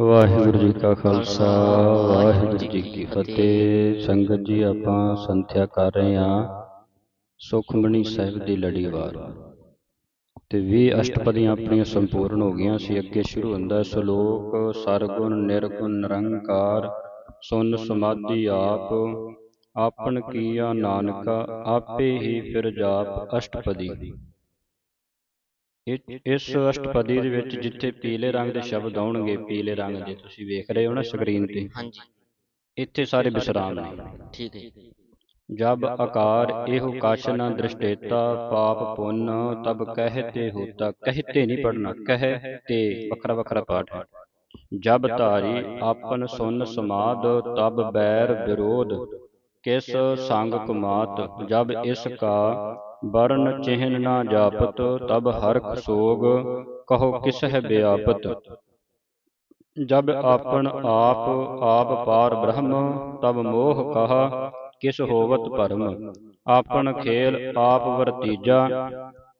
ਵਾਹਿਗੁਰੂ ਜੀ ਕਾ ਖਾਲਸਾ, ਵਾਹਿਗੁਰੂ ਜੀ ਕੀ ਫਤਿਹ। ਸੰਗਤ ਜੀ, ਆਪਾਂ ਸੰਥਿਆ ਕਰ ਰਹੇ ਹਾਂ ਸੁਖਮਣੀ ਸਾਹਿਬ ਦੀ ਲੜੀਵਾਰ ਤੇ 20 ਅਸ਼ਟਪਦੀਆਂ ਆਪਣੀਆਂ ਸੰਪੂਰਨ ਹੋ ਗਈਆਂ ਸੀ, ਅੱਗੇ ਸ਼ੁਰੂ ਹੁੰਦਾ ਸ਼ਲੋਕ, ਸਰਗੁਣ, ਨਿਰਗੁਣ, ਨਿਰੰਕਾਰ, ਸੁਨ ਸਮਾਧੀ ਆਪ, ਆਪਨ ਕੀਆ ਨਾਨਕਾ, ਆਪੇ ਹੀ ਫਿਰ ਜਾਪ, ਅਸ਼ਟਪਦੀ। ਇਸ ਅਸ਼ਟਪਦੀ ਦੇ ਵਿੱਚ ਜਿੱਥੇ ਪੀਲੇ ਰੰਗ ਦੇ ਸ਼ਬਦ ਆਉਣਗੇ ਪੀਲੇ ਰੰਗ ਦੇ ਤੁਸੀਂ ਵੇਖ ਰਹੇ ਹੋ ਨਾ ਸਕਰੀਨ ਤੇ। ਹਾਂਜੀ। ਇੱਥੇ ਸਾਰੇ ਵਿਸਰਾਮ ਨੇ। ਠੀਕ ਹੈ। ਜਬ ਆਕਾਰ ਇਹੋ ਕਛ ਨ ਦ੍ਰਿਸ਼ਟੇਤਾ ਪਾਪ ਪੁੰਨ ਤਬ ਕਹਿਤੇ ਹੋਤਾ ਕਹਿਤੇ ਨਹੀਂ ਪੜਨਾ ਕਹਿ ਤੇ ਵੱਖਰਾ ਵੱਖਰਾ ਪਾਠ ਹੈ। ਜਬ ਧਾਰੀ ਆਪਨ ਸੁਨ ਸਮਾਦ ਤਬ ਬੈਰ ਵਿਰੋਧ ਕਿਸ ਸੰਗ ਕੁਮਾਤ ਜਬ ਇਸ ਕਾ ਵਰਨ ਚਿਹਨ ਨਾ ਜਾਪਤ, ਤਬ ਹਰਖ ਸੋਗ, ਕਹੋ ਕਿਸ ਹੈ ਬਿਆਪਤ। ਜਬ ਆਪਨ ਆਪ ਆਪ ਪਾਰ ਬ੍ਰਹਮ, ਤਬ ਮੋਹ ਕਹਾ, ਕਿਸ ਹੋਵਤ ਭਰਮ। ਆਪਨ ਖੇਲ ਆਪ ਵਰਤੀਜਾ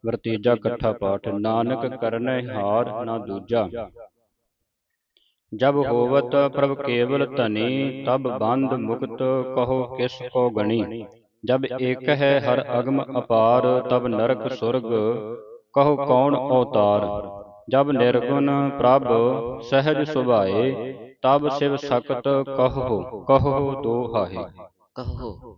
ਵਰਤੀਜਾ ਇਕੱਠਾ ਪਾਠ, ਨਾਨਕ ਕਰਨੈ ਹਾਰ ਨਾ ਦੂਜਾ। ਜਬ ਹੋਵਤ ਪ੍ਰਭ ਕੇਵਲ ਧਨੀ, ਤਬ ਬੰਧ ਮੁਕਤ, ਕਹੋ ਕਿਸ ਕੋ ਗਣੀ। ਜਬ ਏਕ ਹੈ ਹਰ ਅਗਮ ਅਪਾਰ ਤਬ ਨਰਕ ਸੁਰਗ। ਕਹੋ ਕੌਣ ਅਵਤਾਰ? ਜਬ ਨਿਰਗੁਣ ਪ੍ਰਭ ਸਹਿਜ ਸੁਭਾਏ। ਤਬ ਸਿਵ ਸਕਤ ਕਹੋ ਕਹੋ। ਦੋਹਾਏ ਕਹੋ।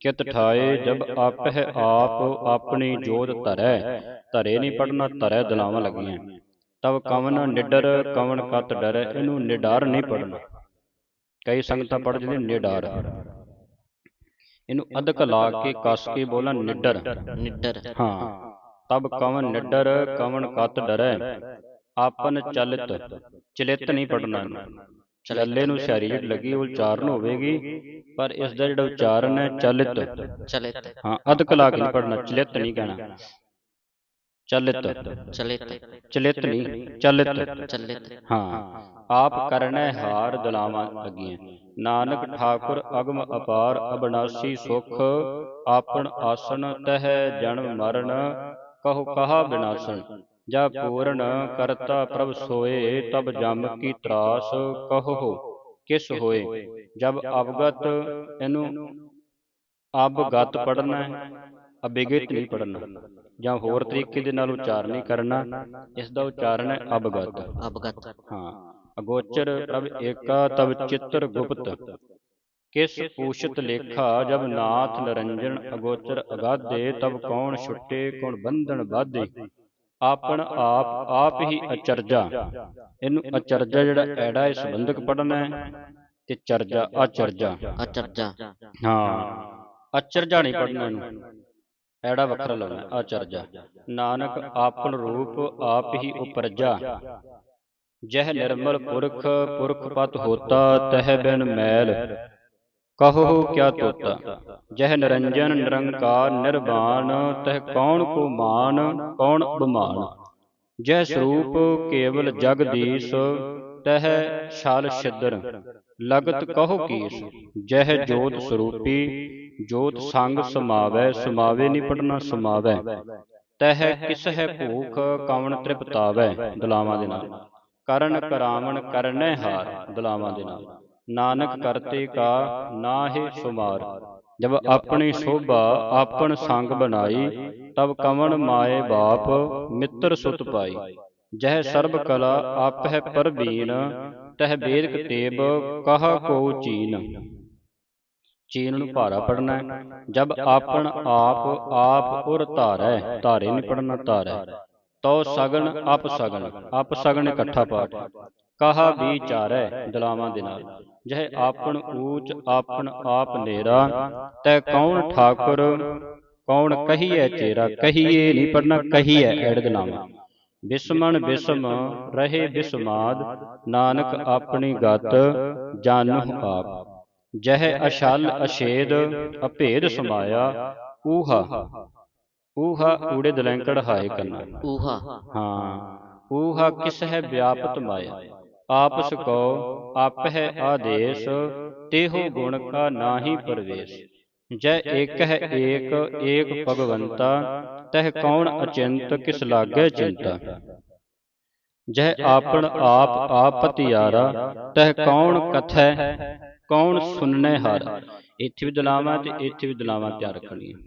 ਕਿਤ ਠਾਏ ਜਬ ਆਪਹਿ ਆਪ ਆਪਣੀ ਜੋਤ ਧਰੈ। ਧਰੇ। ਨਹੀਂ ਪੜਨਾ ਧਰੈ ਦਲਾਵਾਂ ਲੱਗੀਆਂ। ਤਬ ਕਵਨ ਨਿਡਰ ਕਵਨ ਕਤ ਡਰੈ। ਇਹਨੂੰ ਨਿਡਰ ਨਹੀਂ ਪੜਨਾ ਕਈ ਸੰਗਤਾਂ ਪੜ ਜਾਂਦੇ ਨਿਡਰ। ਇਹਨੂੰ ਅਧਕ ਲਾ ਕੇ ਕਸ ਕੇ ਬੋਲਾਂ ਨਿਡਰ। ਨਿੱਡਰ। ਹਾਂ। ਤਬ ਕਵਨ ਨਿਡਰ ਕਵਨ ਕਤ ਡਰੈ। ਆਪਨ ਚਲਿਤ ਚਲਿਤ ਨਹੀਂ ਪੜਨਾ। ਚੱਲੇ ਨੂੰ ਸ਼ਾਰੀ ਜਿਹੜੀ ਲੱਗੀ ਉਹ ਉਚਾਰਨ ਹੋਵੇਗੀ ਪਰ ਇਸ ਦਾ ਜਿਹੜਾ ਉਚਾਰਨ ਹੈ ਚਲਿਤ। ਚਲਿਤ। ਹਾਂ ਅਧਕ ਲਾ ਕੇ ਨਹੀਂ ਪੜਨਾ ਚਲਿਤ ਨਹੀਂ ਕਹਿਣਾ। ਚਲਿਤ ਚਲਿਤ ਚਲਿਤ ਨਹੀਂ ਚਲਿਤ ਚਲਿਤ। ਹਾਂ ਆਪ ਕਰਨੈ ਹਾਰ ਦਲਾਵਾਂ ਲੱਗੀਆਂ ਨਾਨਕ ਠਾਕੁਰ ਅਗਮ ਅਪਾਰ ਅਬਨਾਸੀ ਸੁਖ ਆਪਣ ਆਸਣ ਤਹਿ ਜਨਮ ਮਰਨ ਕਹੋ ਕਹਾ ਬਿਨਾਸਨ ਜਾ ਪੂਰਨ ਕਰਤਾ ਪ੍ਰਭ ਸੋਏ ਤਬ ਜਮ ਕੀ ਤਰਾਸ ਕਹੋ ਕਿਸ ਹੋਏ? ਜਬ ਅਵਗਤ ਇਹਨੂੰ ਅਬਗਤ ਪੜਨਾ ਅਬਿਗਿਤ ਨਹੀਂ ਪੜਨਾ ਜਾਂ ਹੋਰ ਤਰੀਕੇ ਦੇ ਨਾਲ ਉਚਾਰਨ ਨਹੀਂ ਕਰਨਾ ਇਸ ਦਾ ਉਚਾਰਨ ਹੈ ਅਬਗਤ। ਅਬਗਤ। ਹਾਂ ਅਗੋਚਰ ਪ੍ਰਭ ਏਕਾ ਤਬ ਚਿੱਤਰ ਗੁਪਤ। ਕਿਸ ਪੂਸ਼ਤ ਲੇਖਾ ਜਬ ਨਾਥ ਨਰੰਜਨ ਅਗੋਚਰ ਅਗਾਧੇ ਤਬ ਕੌਣ ਛੁੱਟੇ ਕੌਣ ਬੰਧਨ ਬਾਧੇ ਆਪਣ ਆਪ ਆਪ ਹੀ ਅਚਰਜਾ। ਇਹਨੂੰ ਅਚਰਜਾ ਜਿਹੜਾ ਐੜਾ ਇਹ ਸੰਬੰਧਕ ਪੜਨਾ ਹੈ ਤੇ ਚਰਜਾ ਅਚਰਜਾ। ਅਚਰਜਾ। ਹਾਂ। ਅਚਰਜਾ ਨਹੀਂ ਪੜਨਾ ਇਹਨੂੰ। ਐੜਾ ਵੱਖਰਾ ਲਾਉਣਾ। ਅਚਰਜਾ ਨਾਨਕ ਆਪਨ ਰੂਪ ਆਪ ਹੀ ਉਪਰਜਾ ਜਹ ਨਿਰਮਲ ਪੁਰਖ ਪੁਰਖ ਪਤ ਹੋਤਾ ਤਹ ਬਿਨ ਮੈਲ। ਕਹੋ ਕਿਆ ਤੋਤਾ। ਜਹ ਨਿਰੰਜਨ ਨਿਰੰਕਾਰ ਨਿਰਵਾਣ ਤਹ ਕੌਣ ਕੋ ਮਾਨ ਕੌਣ ਬਮਾਨ ਜਹ ਸਰੂਪ ਕੇਵਲ ਜਗਦੀਸ਼ ਤਹ ਛਲ ਛਿਦਰ। ਲਗਤ ਕਹੋ ਕੀਸ। ਜਹ ਜੋਤ ਸਰੂਪੀ। ਜੋਤ ਸੰਗ ਸਮਾਵੈ ਸਮਾਵੇ ਨਹੀਂ ਪੜਨਾ ਸਮਾਵੈ। ਤਹ ਕਿਸ ਹੈ ਭੂਖ ਕਵਣ ਤ੍ਰਿਪਤਾਵੈ ਦਲਾਵਾਂ ਦੇ ਨਾਲ। ਕਰਨ ਕਰਾਵਣ ਕਰਨੈ ਹਾਰ ਦਲਾਵਾਂ ਦੇ ਨਾਲ। ਨਾਨਕ ਕਰਤੇ ਕਾ ਨਾਹਿ ਸੁਮਾਰ। ਜਬ ਆਪਣੀ ਸ਼ੋਭਾ ਆਪਣ ਸੰਗ ਬਣਾਈ ਤਬ ਕਵਣ ਮਾਏ ਬਾਪ ਮਿੱਤਰ ਸੁਤ ਪਾਈ। ਜਹ ਸਰਬ ਕਲਾ ਆਪਹਿ ਪਰਬੀਨ ਤਹ ਬੇਦਕ ਤੇਬ ਕਹਾ ਕੋ ਚੀਨ। ਚੀਨ ਨੂੰ ਭਾਰਾ ਪੜਨਾ ਹੈ। ਜਬ ਆਪਣ ਆਪ ਆਪ ਉਰ ਧਾਰੈ ਧਾਰੇ ਨਹੀਂ ਪੜਨਾ ਧਾਰੈ ਤੋ ਸਗਨ ਅਪ ਸਗਨ ਅਪ ਸਗਨ ਇਕੱਠਾ ਪਾਠ। ਕਹਾ ਵਿਚਾਰੈ ਦਲਾਵਾਂ ਦੇ ਨਾਲ। ਜਹ ਆਪਣ ਊਚ ਆਪਣ ਆਪ ਨੇਰਾ। ਤੈ ਕੌਣ ਠਾਕੁਰ? ਕੌਣ ਕਹੀਐ ਚੇਰਾ? ਕਹੀਏ ਨਹੀਂ ਪੜਨਾ ਕਹੀਐ ਐੜ ਦਲਾਵਾਂ ਬਿਸਮਨ ਬਿਸਮ ਰਹੇ ਬਿਸਮਾਦ। ਨਾਨਕ ਆਪਣੀ ਗਤ ਜਾਣਹੁ ਆਪ। ਜਹ ਅਸ਼ਲ ਅਛੇਦ ਅਭੇਦ ਸਮਾਇਆ ਊਹਾ। ਊਹਾ। ਊੜੇ ਦਲੈਂਕੜ ਹਾਏ ਕੰਨਾ। ਊਹਾ। ਹਾਂ। ਊਹਾ ਕਿਸ ਹੈ ਵਿਆਪਤ ਮਾਇਆ। ਆਪਸ ਕੋ ਆਪਹਿ ਆਦੇਸ਼ ਤੇਹੋ ਗੁਣ ਕਾ ਨਾਹੀ ਪਰਵੇਸ਼। ਜੈ ਏਕ ਹੈ ਏਕ ਏਕ ਭਗਵੰਤਾ ਤਹ ਕੌਣ ਅਚਿੰਤ ਕਿਸ ਲਾਗੈ ਚਿੰਤਾ। ਜਹ ਆਪਨ ਆਪ ਆਪਤਿਆਰਾ ਤਹ ਕੌਣ ਕਥੈ ਕੌਣ ਸੁਨਨੇ ਹਰ? ਇੱਥੇ ਵੀ ਦਲਾਵਾਂ ਤੇ ਇੱਥੇ ਵੀ ਦਲਾਵਾਂ ਤਿਆਰ ਰੱਖਣੀਆਂ।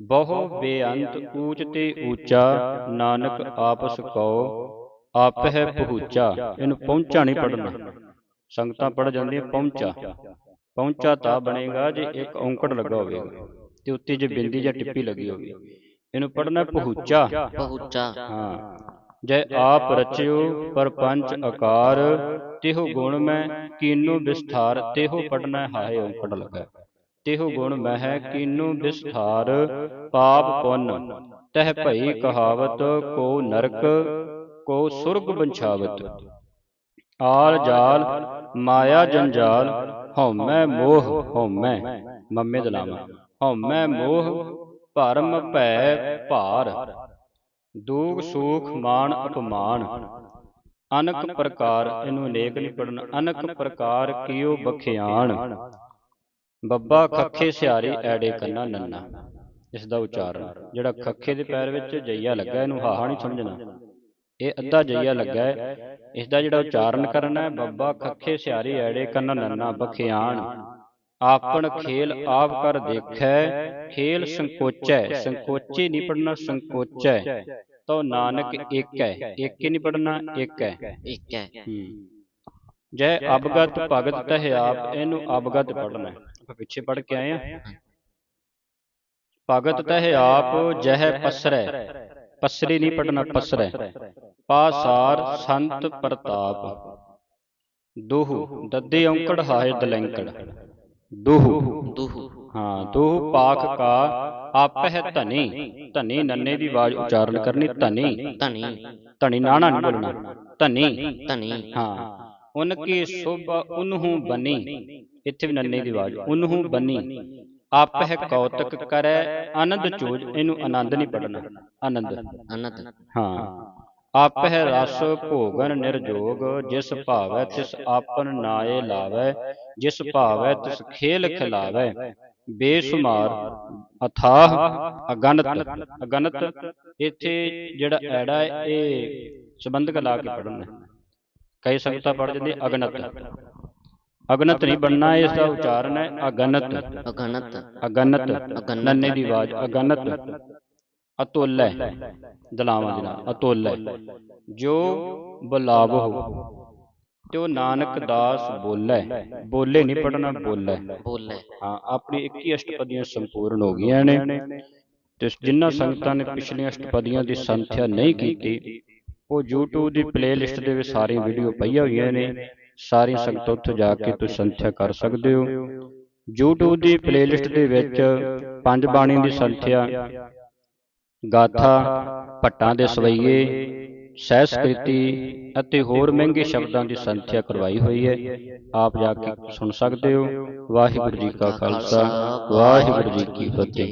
ਬਹੁ ਬੇਅੰਤ ਊਚ ਤੇ ਊਚਾ ਨਾਨਕ ਆਪਸ ਕਉ ਆਪਹਿ ਪਹੁੰਚਾ ਇਹਨੂੰ ਪਹੁੰਚਾ ਨਹੀਂ ਪੜਨਾ ਸੰਗਤਾਂ ਪੜ ਜਾਂਦੀਆਂ ਪਹੁੰਚਾ। ਪਹੁੰਚਾ। ਤਾਂ ਬਣੇਗਾ ਜੇ ਇੱਕ ਔਂਕੜ ਲੱਗਾ ਹੋਵੇਗਾ ਤੇ ਉੱਤੇ ਜੇ ਬਿੰਦੀ ਜਾਂ ਟਿੱਪੀ ਲੱਗੀ ਹੋਵੇ। ਇਹਨੂੰ ਪੜਨਾ ਪਹੁੰਚਾ ਪਹੁੰਚਾ ਹਾਂ। ਜੈ ਆਪ ਰਚਿਓ ਪਰਪੰਚ ਆਕਾਰ ਤਿਹੁ ਗੁਣ ਮੈਂ ਕੀਨੂ ਵਿਸਥਾਰ ਤਿਹੁ ਪੜਨਾ ਹਾਏ ਔਂਕੜ ਲਗਾ। ਤਿਹੁ ਗੁਣ ਮਹਿ ਕੀਨੂ ਵਿਸਥਾਰ ਪਾਪ ਪੁੰਨ। ਤਹ ਭਈ ਕਹਾਵਤ ਕੋ ਨਰਕ ਕੋ ਸੁਰਗ ਬੰਛਾਵਤ। ਆਲ ਜਾਲ ਮਾਇਆ ਜੰਜਾਲ ਹਉਮੈ ਮੋਹ ਹਉਮੈ ਮੰਮੇ ਦਲਾਵਾ ਹਉਮੈ ਮੋਹ ਭਰਮ ਭੈ ਭਾਰ। ਦੂਖ ਸੂਖ ਮਾਨ ਅਪਮਾਨ। ਅਨਕ ਪ੍ਰਕਾਰ ਇਹਨੂੰ ਅਨੇਕ ਨਹੀਂ ਪੜਨਾ ਅਨਕ ਪ੍ਰਕਾਰ ਕੀਓ ਬਖਿਆਣ? ਬੱਬਾ ਖੱਖੇ ਸਿਆਰੇ ਐੜੇ ਕੰਨਾ ਨੰਨਾ। ਇਸ ਦਾ ਉਚਾਰਨ ਜਿਹੜਾ ਖੱਖੇ ਦੇ ਪੈਰ ਵਿੱਚ ਜਈਆ ਲੱਗਾ ਇਹਨੂੰ ਹਾਹਾ ਨਹੀਂ ਸਮਝਣਾ। ਇਹ ਅੱਧਾ ਜਈਆ ਲੱਗਾ ਹੈ। ਇਸ ਦਾ ਜਿਹੜਾ ਉਚਾਰਨ ਕਰਨਾ ਹੈ ਬੱਬਾ ਖੱਖੇ ਸਿਆਰੇ ਐੜੇ ਕੰਨਾ ਨੰਨਾ ਬਖਿਆਣ। ਆਪਣ ਖੇਲ ਆਪ ਕਰ ਦੇਖੈ ਖੇਲ ਸੰਕੋਚੈ ਸੰਕੋਚੇ ਨਹੀਂ ਪੜਨਾ ਸੰਕੋਚੈ। ਤੋ ਨਾਨਕ ਇੱਕ ਹੈ ਇੱਕ ਹੀ ਨਹੀਂ ਪੜਨਾ ਇੱਕ ਹੈ ਇੱਕ ਹੈ। ਜੈ ਅਬਗਤ ਭਗਤ ਤਹਿ ਆਪ ਇਹਨੂੰ ਅਬਗਤ ਪੜਨਾ ਹੈ। ਆਪਾਂ ਪਿੱਛੇ ਪੜ ਕੇ ਆਏ ਆ ਭਗਤ ਤਹਿ ਆਪ ਜਹ ਪਸਰੈ। ਪਸਰੀ। ਨਹੀਂ ਪੜਨਾ ਪਸਰੈ। ਪਾਸਾਰ। ਸੰਤ ਪ੍ਰਤਾਪ। ਦੋਹੂ ਦੱਦੇ ਔਂਕੜ ਹਾਏ ਦਲੈਂਕੜ ਦੋਹੂ। ਦੁਹ। ਹਾਂ ਦੋਹੂ ਪਾਖ ਕਾ ਆਪਹਿ ਧਨੀ। ਧਨੀ ਨੰਨੇ ਦੀ ਆਵਾਜ਼ ਉਚਾਰਨ ਕਰਨੀ ਧਨੀ। ਧਨੀ। ਧਨੀ ਨਾਣਾ ਨਹੀਂ ਬੋਲਣਾ। ਧਨੀ। ਧਨੀ। ਹਾਂ। ਉਨ ਕੀ ਸੁਭ ਉਨਹੂ ਬਨੀ। ਇੱਥੇ ਵੀ ਨੰਨੇ ਦੀ ਆਵਾਜ਼। ਉਨਹੂ ਬਨੀ। ਆਪਹਿ ਕੌਤਕ ਕਰੈ। ਆਨੰਦ ਚੋਜ ਇਹਨੂੰ ਆਨੰਦ ਨਹੀਂ ਪੜਨਾ ਆਨੰਦ। ਅਨੰਦ ਹਾਂ। ਆਪਹਿ ਰਸ ਭੋਗਨ ਨਿਰਜੋਗ ਜਿਸ ਭਾਵੈ ਤਿਸ ਆਪਨ ਨਾਏ ਲਾਵੈ। ਜਿਸ ਭਾਵੈ ਤਿਸ ਖੇਲ ਖਿਲਾਵੈ। ਬੇਸੁਮਾਰ ਅਥਾਹ ਅਗਨਤ ਅਗਨਤ ਇੱਥੇ ਜਿਹੜਾ ਐੜਾ ਹੈ ਇਹ ਸੰਬੰਧਕ ਲਾ ਕੇ ਪੜਨਾ ਕਈ ਸੰਗਤਾਂ ਪੜ ਜਾਂਦੇ ਅਗਨਤ। ਅਗਨਤ। ਨਹੀਂ ਬਣਨਾ ਇਸ ਦਾ ਉਚਾਰਨ ਹੈ ਅਗਨਤ। ਅਗਨਤ। ਅਗਨਤ। ਨੰਨੇ ਦੀ ਆਵਾਜ਼ ਅਗਨਤ। ਅਤੁੱਲੈ। ਦਲਾਵਾਂ ਦੇ ਨਾਲ ਅਤੁੱਲੈ। ਜੋ ਬੁਲਾਵੋ। ਉਹ ਨਾਨਕ ਦਾਸ ਬੋਲੇ। ਬੋਲੇ। ਨਹੀਂ ਪੜਨਾ ਬੋਲੇ ਬੋਲੇ। ਹਾਂ ਆਪਣੀ 21 ਅਸ਼ਟਪਦੀਆਂ ਸੰਪੂਰਨ ਹੋ ਗਈਆਂ ਨੇ। ਤੇ ਜਿਨ੍ਹਾਂ ਸੰਗਤਾਂ ਨੇ ਪਿਛਲੀਆਂ ਅਸ਼ਟਪਦੀਆਂ ਦੀ ਸੰਥਿਆ ਨਹੀਂ ਕੀਤੀ ਉਹ YouTube ਦੀ ਪਲੇਲਿਸਟ ਦੇ ਵਿੱਚ ਸਾਰੀਆਂ ਵੀਡੀਓ ਪਈਆਂ ਹੋਈਆਂ ਨੇ। ਸਾਰੀਆਂ ਸੰਗਤਾਂ ਉੱਥੇ ਜਾ ਕੇ ਤੁਸੀਂ ਸੰਥਿਆ ਕਰ ਸਕਦੇ ਹੋ। YouTube ਦੀ ਪਲੇਲਿਸਟ ਦੇ ਵਿੱਚ ਪੰਜ ਬਾਣੀ ਦੀ ਸੰਥਿਆ ਗਾਥਾ ਭੱਟਾਂ ਦੇ ਸਵਈਏ ਸਹਿਸਕ੍ਰਿਤੀ ਅਤੇ ਹੋਰ ਮਹਿੰਗੇ ਸ਼ਬਦਾਂ ਦੀ ਸੰਥਿਆ ਕਰਵਾਈ ਹੋਈ ਹੈ। ਆਪ ਜਾ ਕੇ ਸੁਣ ਸਕਦੇ ਹੋ। ਵਾਹਿਗੁਰੂ ਜੀ ਕਾ ਖਾਲਸਾ। ਵਾਹਿਗੁਰੂ ਜੀ ਕੀ ਫਤਿਹ।